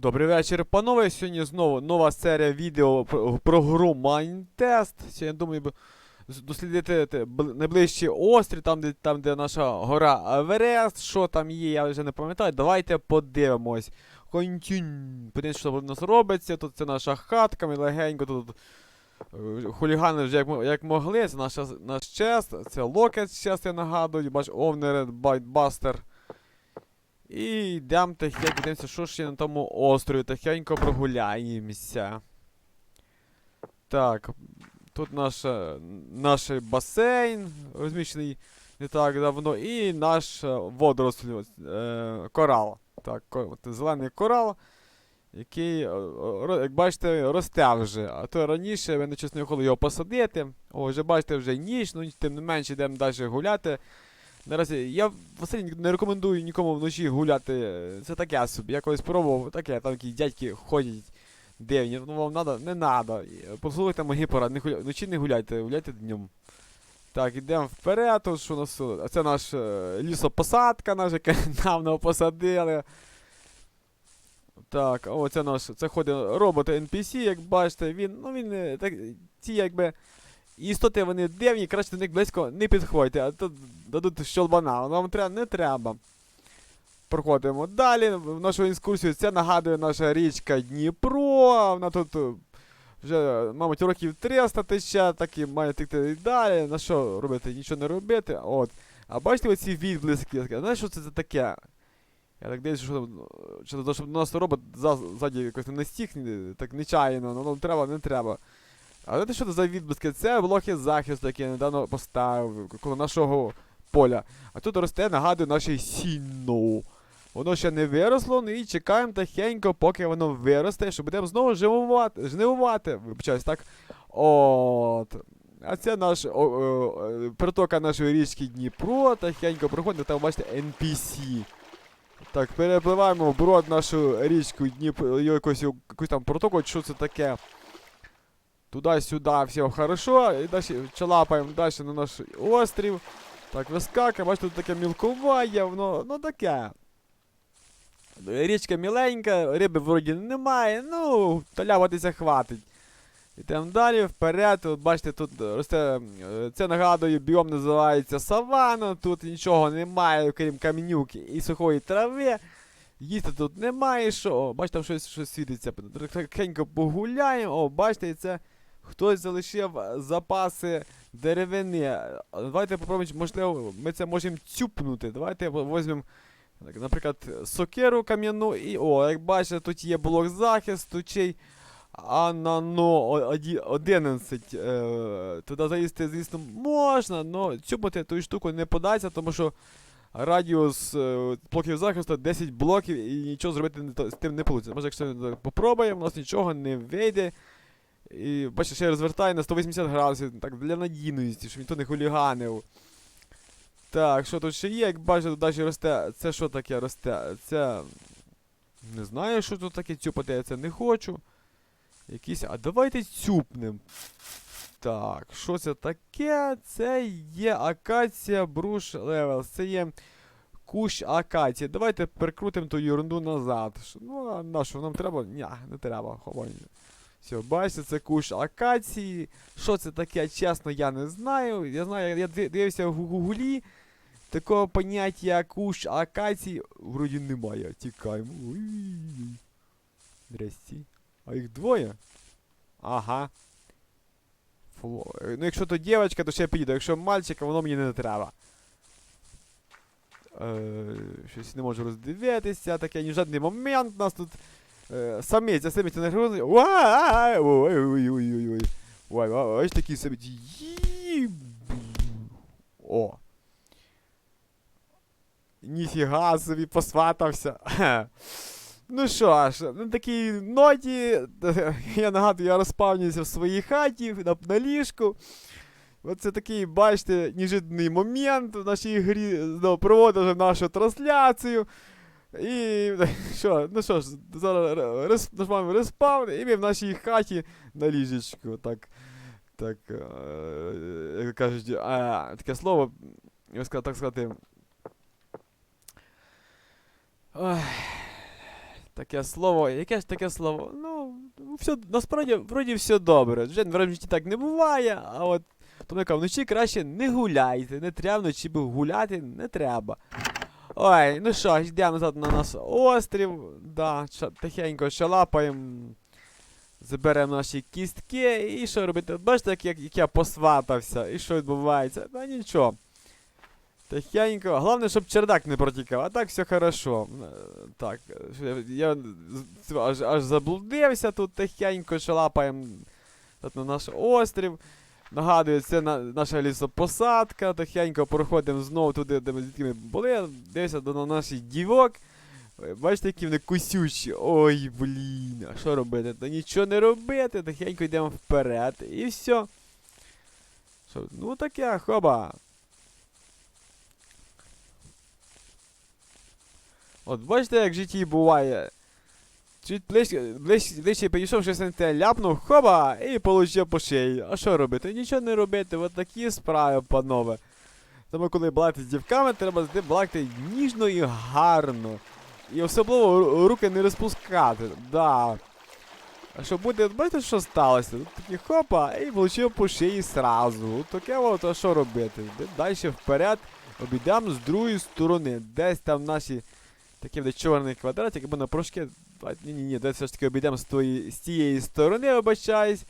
Добрий вечір, панове. Сьогодні знову нова серія відео про, про гру Майнтест. Сьогодні думаю дослідити найближчі острів, там де, там, де наша гора Еверест. Що там є, я вже не пам'ятаю. Давайте подивимось. Контінь. Подивимось, що в нас робиться. Тут це наша хатка, ми легенько тут. е, Хулігани вже як, як могли, це наша, наш чест, це локет чест, я нагадую, бач, Овнеред, Байтбастер. І йдемо тихенько, дивимося, що ж є на тому острові, тихенько прогуляємося. Так, тут наш, е, наш басейн, розміщений не так давно, і наш е, водоросль, е, корал. Так, зелений корал, який, е, як бачите, росте вже. А то раніше ви не чесно його посадити. О, вже бачите, вже ніч, ну тим не менше йдемо далі гуляти. Наразі я Василь не рекомендую нікому вночі гуляти. Це таке собі. Я колись пробував, таке, там такі дядьки ходять дивні. Ну вам надо, не. Е, Послухайте мої поради, не гуля... вночі не гуляйте, гуляйте днем. Так, йдемо вперед, тут що у нас. А Це наш е, лісопосадка, наш, яку давно посадили. Так, о, це наш. Це ходить робот NPC, як бачите, він, ну він е, так, ці якби. Істоти вони дивні, краще до них близько не підходьте, а то дадуть щолбана. Нам треба, не треба. Проходимо далі. В нашу екскурсію це нагадує наша річка Дніпро. Вона тут е, вже, мабуть, років 300 тече, так і має текти і далі. На що робити? Нічого не робити. От. А бачите оці відблиски? Знаєш, що це за таке? Я так дивлюся, що, що, що, щоб нас робот за- ззаді якось не настіг, ні- так нечаянно, ну, ну треба, не треба. А знаєте, що це за відблиски? Це блоки захисту, які я недавно поставив коло нашого поля. А тут росте, нагадую, наше сіно. Воно ще не виросло, ну і чекаємо тихенько, поки воно виросте, щоб будемо знову живувати, жнивувати. Вибачаюсь, так? От. А це наш о, о, притока нашої річки Дніпро. Тихенько проходить, там бачите NPC. Так, перепливаємо в брод нашу річку Дніпро, якусь, якусь там протоку, що це таке. Туди-сюди, все хорошо. І далі чалапаємо далі на наш острів. Так, вискакуємо, бачите, тут таке мілкування, воно, ну таке. Річка міленька, риби вроді немає, ну, таляватися хватить. Йдемо далі, вперед. От бачите, тут росте. е, Це нагадую, біом називається савана. Тут нічого немає, крім камінюки і сухої трави. Їсти тут немає що. О, бачите, там щось, щось світиться. Тихенько погуляємо. О, бачите, це хтось залишив запаси деревини. Давайте попробуємо, можливо, ми це можемо цюпнути. Давайте візьмемо, наприклад, сокиру кам'яну і. О, як бачите, тут є блок захисту, чий. Анано 11. Е, туди заїсти, звісно, можна, але цюпати ту штуку не подається, тому що радіус е, блоків захисту 10 блоків і нічого зробити з тим не вийде. Може, якщо попробуємо, у нас нічого не вийде. І бачите, ще розвертає на 180 градусів, так для надійності, щоб ніхто не хуліганив. Так, що тут ще є, як бачите, тут далі росте. Це що таке росте? Це. Не знаю, що тут таке цюпати, я це не хочу. Якісь. А давайте цюпнем. Так, що це таке? Це є акація бруш левел. Це є кущ акації. Давайте прикрутимо ту ерунду назад. Ну, а на що нам треба? Ні, не треба. Ховай. Все, бачите, це кущ акації. Що це таке, чесно, я не знаю. Я знаю, я ди- дивився в гуглі. Такого поняття кущ акації вроді немає. Тікаємо. Здрасті. А їх двоє? Ага. Фло... е, Ну, якщо то дівчинка, то ще піду. Якщо мальчика, воно мені не треба. Е, щось не можу роздивитися, таке ні в жодний момент у нас тут. Е, самець, а самець не грузить. Ой-ой-ой-ой-ой. Ой, ой, самець. Їб. О. Ніфіга собі посватався. Ну що ж, на такій ноті, я нагадую, я розпавнююся в своїй хаті, на, на ліжку. Оце такий, бачите, ніжидний момент в нашій грі. Ну, проводимо нашу трансляцію. І що, ну що ж, зараз ре- рес, нажимаємо респаун, і ми в нашій хаті на ліжечку. Так, так, е, як кажуть, а, таке слово, я так сказати. Ой, Таке слово, яке ж таке слово? Ну, все, насправді, вроді все добре. Вже в житті так не буває, а от тому яка вночі краще не гуляйте, не треба вночі бо гуляти, не треба. Ой, ну що, йдемо назад на наш острів. Да, тихенько шалапаємо. Заберемо наші кістки і що робити? Бачите, як, як, як я посватався, і що відбувається? Та нічого. Тихенько. Головне, щоб чердак не протікав, а так все хорошо. Е, Так, е, я аж, аж заблудився тут тихенько, шалапаємо на наш острів. Нагадую, це на, наша лісопосадка. Тихенько проходимо знову туди, де ми звідки ми були. Дивимося до на наших дівок. Бачите, які вони кусючі. Ой, блін, а що робити? Та нічого не робити, тихенько йдемо вперед. І все. Що, ну таке, хоба. От бачите, як в житті буває. Чуть ближче, ближче, ближче підійшов, щось на те ляпнув, хоба, і получив по шиї. А що робити? Нічого не робити, от такі справи, панове. Тому коли балакати з дівками, треба завжди балакати ніжно і гарно. І особливо руки не розпускати. Да. А що буде, бачите, що сталося? Тут такі хопа, і влучив по шиї сразу. Таке от, а що робити? Далі вперед, обійдемо з другої сторони. Десь там наші такі буде чорний квадратик, на прошки. Ні, ні, давайте все ж таки обійдемо з, тої, з тієї сторони, обачаюсь.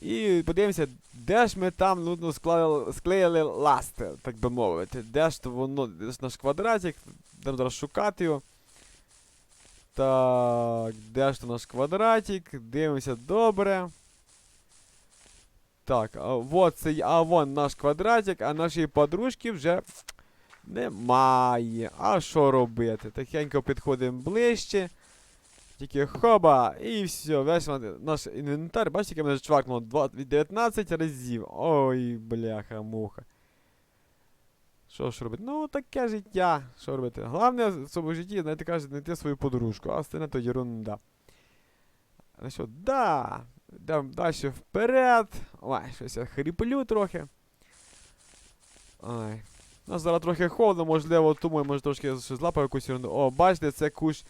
І подивимося, де ж ми там ну, ну, склеїли, склеїли ласт, так би мовити. Де ж то воно, де ж наш квадратик, будемо зараз шукати його. Так, де ж то наш квадратик? Дивимося добре. Так, а, вот це, а вон наш квадратик, а нашої подружки вже немає. А що робити? Тихенько підходимо ближче. Тільки хоба, і все, весь наш інвентар, бачите, яке мене чвакнуло 20 19 разів. Ой, бляха, муха. Що ж робити? Ну, таке життя. Що робити? Головне в цьому житті, знаєте, кажуть, знайти свою подружку, а остальне то ерунда. Ну що, да. Йдемо далі вперед. Ой, щось я хріплю трохи. Ой. У нас зараз трохи холодно, можливо, тому я може трошки ще злапаю якусь ерунду. О, бачите, це кущ.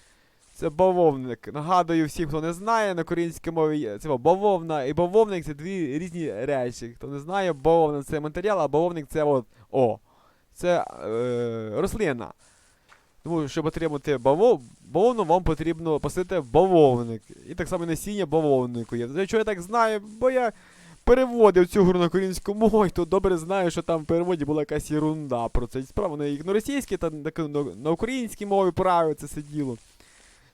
Це бавовник. Нагадую всім, хто не знає, на українській мові це бавовна і бавовник це дві різні речі. Хто не знає, бавовна це матеріал, а бавовник це от о. Це е, рослина. Тому, щоб отримати бавов, бавовну, вам потрібно посити бавовник. І так само насіння бавовнику є. Що я так знаю, бо я переводив цю гру на українську мову, і то добре знаю, що там в переводі була якась ерунда про це. Справа на російській, та на, українській мові правильно це сиділо.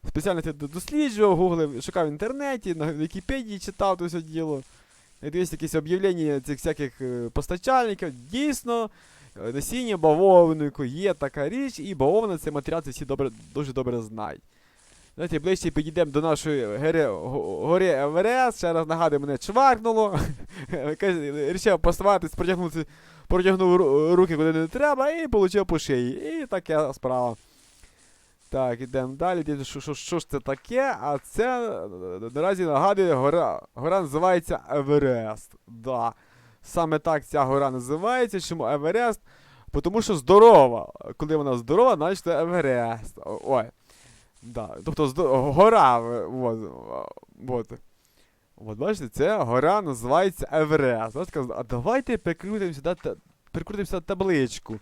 Спеціально це досліджував, гуглив, шукав в інтернеті, на Вікіпедії читав то все діло. І дивився якісь об'явлення цих всяких е, постачальників. Дійсно, е, насіння бавовнику є така річ, і бавовна це матеріал, це всі добре, дуже добре знають. Давайте ближче підійдемо до нашої гори, го- гори Еверест. Ще раз нагадую, мене чвакнуло. Каже, Рішив поставатись, протягнув руки куди не треба і отримав по шиї. І така справа. Так, ідемо далі. Що, що, що ж це таке? А це е, наразі нагадує гора. Гора називається Еверест. Да. Саме так ця гора називається. Чому Еверест? Тому що здорова. Коли вона здорова, значить Еверест. Ой. Да. Тобто гора. е, От, от. От бачите, це гора називається Еверест. А давайте прикрутимо сюди, та- прикрутимо табличку.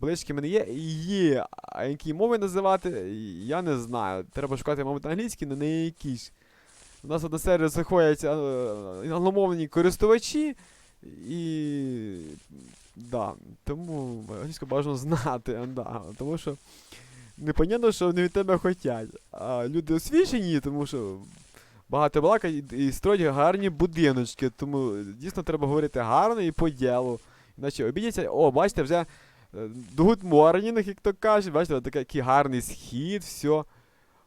Таблички мене є? Є. А які мови називати, я не знаю. Треба шукати, мабуть, англійські, але не якісь. У нас до сервісу заходять е, англомовні користувачі. І. Да. Тому англійську бажано знати. Да. Тому що непонятно, що вони від тебе хочуть. А люди освічені, тому що багато балакають і строять гарні будиночки. Тому дійсно треба говорити гарно і по ділу. Іначе обідяться, о, бачите, вже е, good morning, як то кажуть, бачите, такий, гарний схід, все.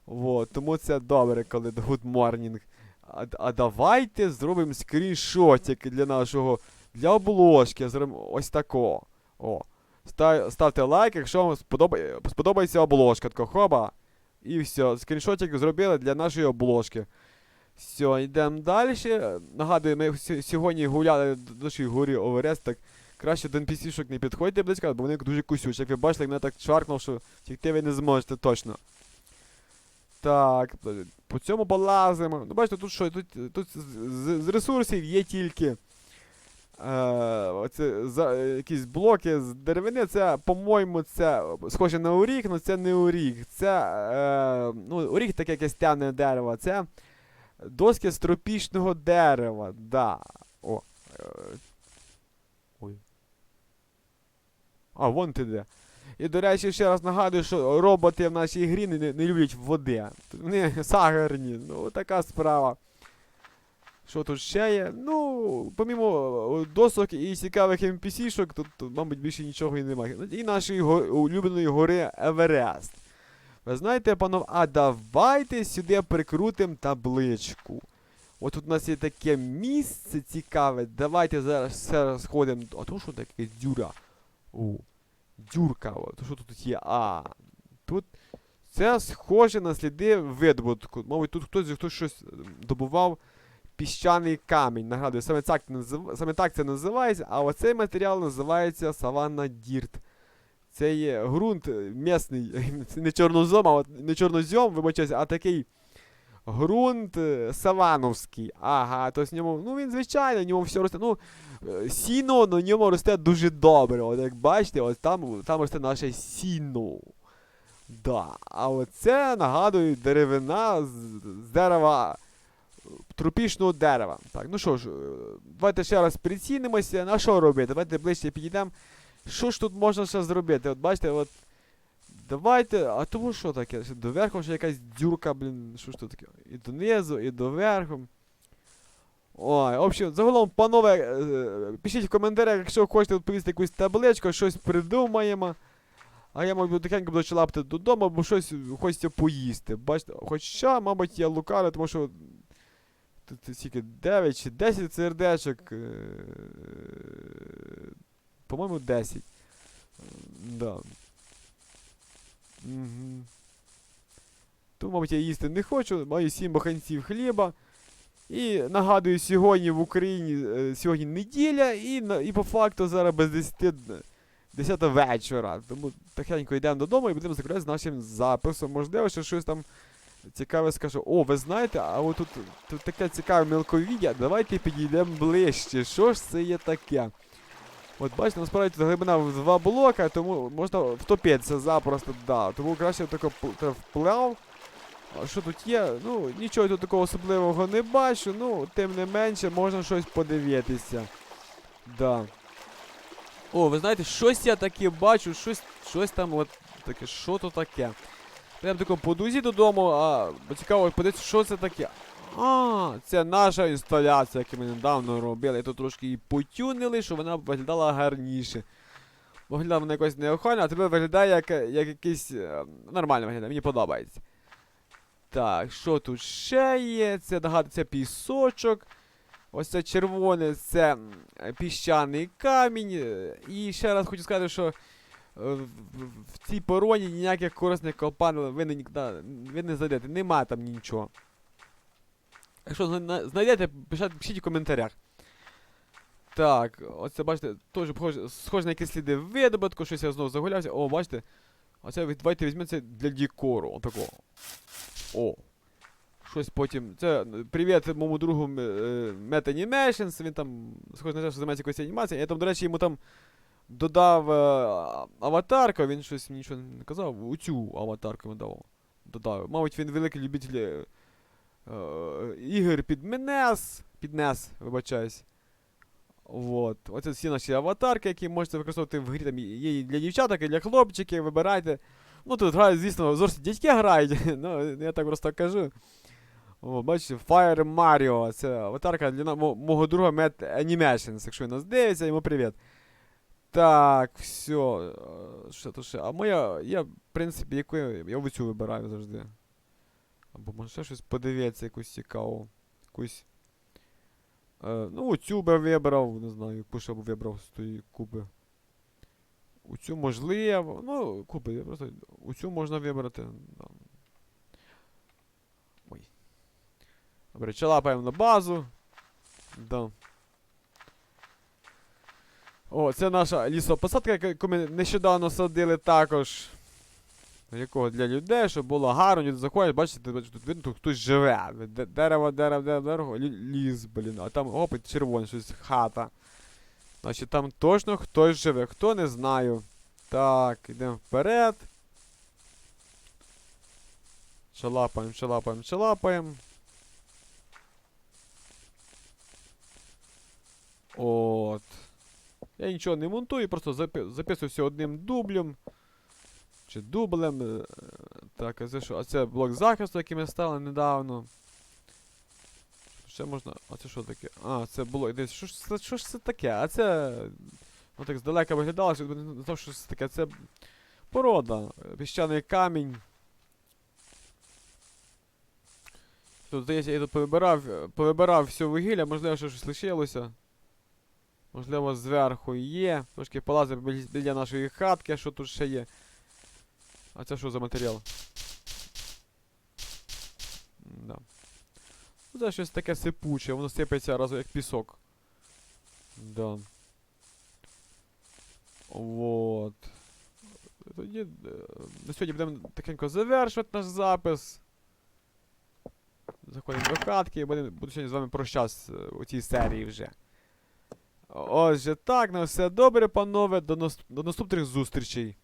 Вот, тому це добре, коли good morning. А, а давайте зробимо скріншотик для нашого, для обложки, зробимо ось тако. О. Став, ставте лайк, якщо вам сподобає, сподобається обложка, тако хоба. І все, скріншотик зробили для нашої обложки. Все, йдемо далі. Нагадую, ми сьогодні гуляли до нашої горі Оверест, так краще до NPC-шок не підходьте близько, бо вони дуже кусючі. Як ви бачите, як мене так чваркнув, що втікти ви не зможете точно. Так, по цьому полазимо. Ну, бачите, тут що, тут, тут з, з- ресурсів є тільки. Е, оце, за, е, якісь блоки з деревини, це, по-моєму, це схоже на оріг, але це не оріг. Це. Е, ну, оріг таке якесь темне дерево. Це доски з тропічного дерева. Да. О. Е, ой. А, вон ти де. І, до речі, ще раз нагадую, що роботи в нашій грі не, не люблять води. Вони сагарні. Ну, така справа. Що тут ще є? Ну, помімо досок і цікавих NPC-шок, тут, тут, мабуть, більше нічого і немає. І нашої го- улюбленої гори Еверест. Ви знаєте, панов, а давайте сюди прикрутимо табличку. От тут у нас є таке місце цікаве. Давайте зараз все сходимо. А то що таке дюра? О, дюрка. То що тут є? А. Тут це схоже на сліди видобутку. Мабуть, тут хтось, хтось щось ем, добував піщаний камінь. Нагадую, саме так, саме так це називається, а оцей матеріал називається саванна дірт. Це є ґрунт е, місний, не чорнозем, а не чорнозем, вибачаюся, а такий ґрунт е, савановський. Ага, то в ньому, ну він звичайно, в ньому все росте. Ну, е, сіно на ньому росте дуже добре. От як бачите, от там, там росте наше сіно. Да. А оце, нагадую, деревина з, з дерева тропічного дерева. Так, ну що ж, е, давайте ще раз прицілимося. На що робити? Давайте ближче підійдемо. Що ж тут можна ще зробити? От бачите, от. Давайте. А тому що таке? Доверху ще якась дюрка, блін. Що ж тут таке? І донизу, і доверху. Ой, в общем, загалом, панове, е, пишіть в коментарях, якщо хочете відповісти якусь табличку, щось придумаємо. А я, мабуть, тихенько буду чилапти додому, бо щось хочеться поїсти. Бачите, хоча, мабуть, я лукарю, тому що тут скільки 9 чи 10 сердечок. е, По-моєму, 10. Е, Да. Угу. Тому, мабуть, я їсти не хочу, маю 7 баханців хліба. І нагадую, сьогодні в Україні е, сьогодні неділя, і, і по факту зараз без 10, 10 вечора. Тому тихенько йдемо додому і будемо закривати з нашим записом. Можливо, що щось там цікаве скажу. О, ви знаєте, а от тут, таке цікаве мелковіддя. Давайте підійдемо ближче. Що ж це є таке? От бачите, насправді тут глибина в два блока, тому можна втопитися запросто, да. Тому краще тако пл- вплав. А що тут є? Ну, нічого тут такого особливого не бачу, ну, тим не менше, можна щось подивитися. Да. О, ви знаєте, щось я таке бачу, щось, щось там от таке, що то таке. Прям тако по дузі додому, а цікаво подивитися, що це таке. А, це наша інсталяція, яку ми недавно робили. І тут трошки її потюнили, щоб вона виглядала гарніше. Виглядала вона якось неохайно, а тебе виглядає як, як якийсь. е, Нормально виглядає, мені подобається. Так, що тут ще є? Це це пісочок. Ось це червоне, це піщаний камінь. І ще раз хочу сказати, що е, в, цій пороні ніяких корисних копан ви не, ви не знайдете. Нема там нічого. Якщо знайдете, пишіть, в коментарях. Так, оце бачите, теж схоже на якісь сліди видобутку, щось я знову загулявся. О, бачите. Оце давайте візьмемо це для декору. Отакого. О. Щось потім. Це привіт моєму другу Animations. Він там схоже на те, що займається якоюсь анімацією. Я там, до речі, йому там додав е, аватарку, він щось мені нічого не казав. У цю аватарку йому дав. Додав. Мабуть, він великий любитель е, ігор під Менес. Під NES, вибачаюсь. Вот. Оце всі наші аватарки, які можете використовувати в грі. Там є і для дівчаток, і для хлопчиків, вибирайте. Ну тут грають, звісно, зовсім дядьки грають. ну, я так просто кажу. О, бачите, Fire Mario. Це аватарка для мого друга Matt Animations. Якщо він нас дивиться, йому привіт. Так, все. е, Що то ще? А моя. Я, в принципі, яку я, оцю вибираю завжди. Або може ще щось подивитися, якусь цікаву. Якусь. Е, ну, оцю би вибрав, не знаю, яку ще б вибрав з тої куби. Оцю можливо. Ну, куби, я просто. Оцю можна вибрати. Ой. Добре, чалапаємо на базу. Да. О, це наша лісопосадка, яку ми нещодавно садили також. Якого для людей, щоб було гарно, люди заходять, бачите, тут видно, тут хтось живе. Дерево, дерево, дерево, дерево, ліс, блін, а там оп, і червоне, щось хата. Значить, там точно хтось живе, хто не знаю. Так, йдемо вперед. Чалапаємо, чалапаємо, чалапаємо. От. Я нічого не монтую, просто записую все одним дублем. Чи дублем. е, Так, а це що? А це блок захисту, який ми стали недавно. Ще можна. А це що таке? А, це було десь. Що ж це, що ж це таке? А це. Ну так здалека виглядало, що не знав, що це таке. Це порода. Піщаний камінь. Тут, здається, я тут повибирав, повибирав все вугілля, можливо, ще щось лишилося. Можливо, зверху є. Трошки полазив біля нашої хатки, що тут ще є. А це що за матеріал? Да. Ну, Це щось таке сипуче, воно сипеться разом як пісок. Да. Вот. Тоді е, на сьогодні будемо тихенько завершувати наш запис. Заходимо до хатки і будемо, буду сьогодні з вами прощатися е, у цій серії вже. Отже, так, на все добре, панове. До, нас- до наступних зустрічей.